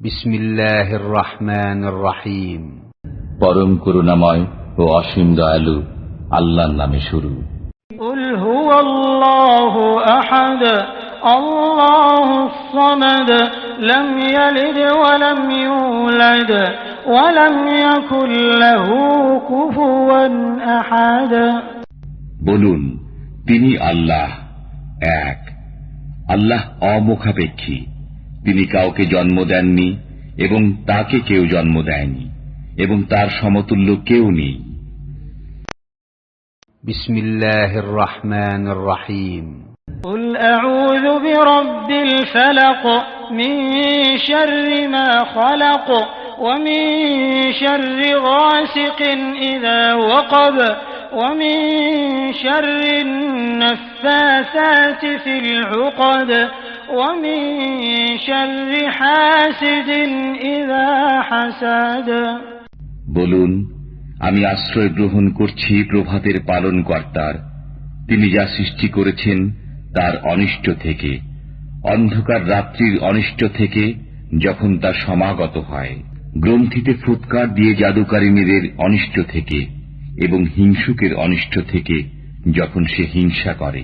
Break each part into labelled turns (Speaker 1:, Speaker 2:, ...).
Speaker 1: بسم الله الرحمن الرحيم
Speaker 2: পরম করুণাময় ও অসীম দয়ালু আল্লাহর নামে শুরু
Speaker 3: قل هو الله أحد الله الصمد لم يلد ولم يولد ولم يكن له كفوا أحد
Speaker 2: বলুন তিনি আল্লাহ এক আল্লাহ অমুখাপেক্ষী তিনি কাউকে জন্ম দেননি এবং তাকে কেউ জন্ম দেয়নি এবং তার সমতুল্য কেউ নেই
Speaker 1: بسم الله الرحمن الرحيم
Speaker 3: قل أعوذ برب الفلق من شر ما خلق ومن شر غاسق إذا وقب ومن شر النفاثات في العقد ومن شر حاسد إذا حسد
Speaker 2: বলুন আমি আশ্রয় গ্রহণ করছি প্রভাতের পালন কর্তার তিনি যা সৃষ্টি করেছেন তার অনিষ্ট থেকে অন্ধকার রাত্রির অনিষ্ট থেকে যখন তা সমাগত হয় গ্রন্থিতে ফুৎকার দিয়ে জাদুকারিনীদের অনিষ্ট থেকে এবং হিংসুকের অনিষ্ট থেকে যখন সে হিংসা করে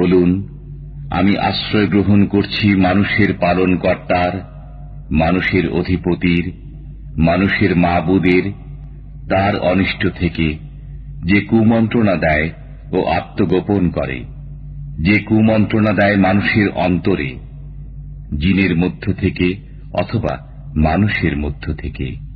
Speaker 2: বলুন, আমি আশ্রয় গ্রহণ করছি মানুষের পালন কর্তার মানুষের অধিপতির, মানুষের মাবুদের, তার অনিষ্ট থেকে, যে কুমন্ত্রণা দেয় ও আত্মগোপন করে, যে কুমন্ত্রণা দেয় মানুষের অন্তরে, জিনের মধ্য থেকে অথবা মানুষের মধ্য থেকে।